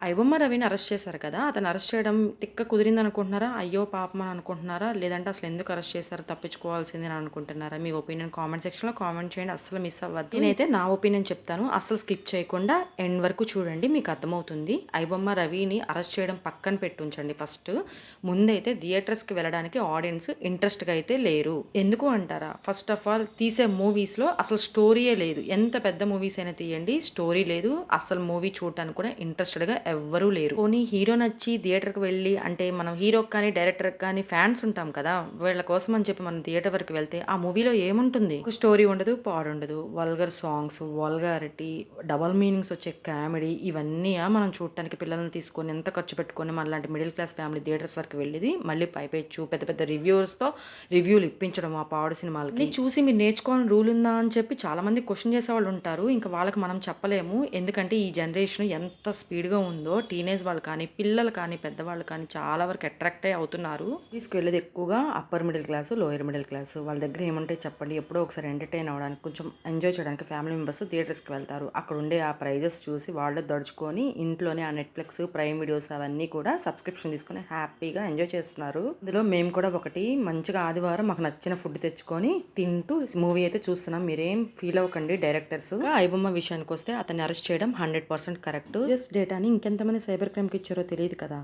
ఐబొమ్మ రవిని అరెస్ట్ చేశారు కదా! అతను అరెస్ట్ చేయడం తిక్క కుదిరింది అనుకుంటున్నారా అయ్యో పాపం అని అనుకుంటున్నారా? లేదంటే అసలు ఎందుకు అరెస్ట్ చేశారు? తప్పించుకోవాల్సిందే అని అనుకుంటున్నారా? మీ ఒపీనియన్ కామెంట్ సెక్షన్‌లో కామెంట్ చేయండి. అస్సలు మిస్ అవ్వద్దు. నేనైతే నా ఒపీనియన్ చెప్తాను. అస్సలు స్కిప్ చేయకుండా ఎండ్ వరకు చూడండి. మీకు అర్థమవుతుంది. ఐబొమ్మ రవిని అరెస్ట్ చేయడం పక్కన పెట్టుంచండి ఫస్ట్. ముందైతే థియేటర్స్‌కి వెళ్ళడానికి ఆడియన్స్ ఇంట్రెస్ట్‌గా అయితే లేరు. ఎందుకు అంటారా? ఫస్ట్ ఆఫ్ ఆల్ తీసే మూవీస్‌లో అసలు స్టోరీయే లేదు. ఎంత పెద్ద మూవీస్ అయినా తీయండి. స్టోరీ లేదు. అసలు మూవీ చూడటానికి కూడా ఇంట్రెస్టెడ్‌గా ఎవ్వరూ లేరు. పోనీ హీరో నచ్చి థియేటర్‌కి వెళ్ళి అంటే మనం హీరోకి కానీ, డైరెక్టర్‌కి కానీ ఫ్యాన్స్ ఉంటాం కదా! వీళ్ళ కోసం అని చెప్పి మనం థియేటర్ వరకు వెళ్తే ఆ మూవీలో ఏముంటుంది? ఒక స్టోరీ ఉండదు. పాడుండదు. Vulgar songs, vulgarity, double meanings వచ్చే కామెడీ ఇవన్నీ మనం చూడటానికి పిల్లల్ని తీసుకొని ఎంత ఖర్చు పెట్టుకొని మళ్ళీ మిడిల్ క్లాస్ ఫ్యామిలీ థియేటర్స్ వరకు వెళ్ళేది. మళ్ళీ పైపెచ్చు పెద్ద పెద్ద రివ్యూస్తో రివ్యూలు ఇప్పించడం ఆ పాడు సినిమాలకి. చూసి మీరు నేర్చుకోవాలని రూల్ ఉందా అని చెప్పి చాలామంది క్వెషన్ చేసేవాళ్ళు ఉంటారు. ఇంకా వాళ్ళకి మనం చెప్పలేము. ఎందుకంటే ఈ జనరేషన్ ఎంత స్పీడ్‌గా ఉంది టీనేజ్ వాళ్ళు కానీ, పిల్లలు కానీ, పెద్దవాళ్ళు కానీ చాలా వరకు అట్రాక్ట్ అయ్యి అవుతున్నారు. తీసుకెళ్ళేది ఎక్కువగా upper middle class, lower middle class. వాళ్ళ దగ్గర ఏముంటాయి చెప్పండి. ఎప్పుడో ఒకసారి ఎంటర్‌టైన్ అవ్వడానికి కొంచెం ఎంజాయ్ చేయడానికి ఫ్యామిలీ మెంబర్స్ థియేటర్స్‌కి వెళ్తారు. అక్కడ ఉండే ఆ ప్రైజెస్ చూసి వాళ్ళు దడుచుకొని ఇంట్లోనే ఆ నెట్‌ఫ్లిక్స్, ప్రైమ్ వీడియోస్ అవన్నీ కూడా సబ్స్క్రిప్షన్ తీసుకొని హ్యాపీగా ఎంజాయ్ చేస్తున్నారు. ఇందులో మేము కూడా ఒకటి మంచిగా ఆదివారం మాకు నచ్చిన ఫుడ్ తెచ్చుకొని తింటూ మూవీ అయితే చూస్తున్నాం. మీరేం ఫీల్ అవ్వకండి డైరెక్టర్స్. ఐబొమ్మ విషయానికి వస్తే అతన్ని అరెస్ట్ చేయడం 100% కరెక్ట్. జస్ట్ డేటాని ఎంతమంది సైబర్ క్రైమ్‌కి ఇచ్చారో తెలీదు కదా!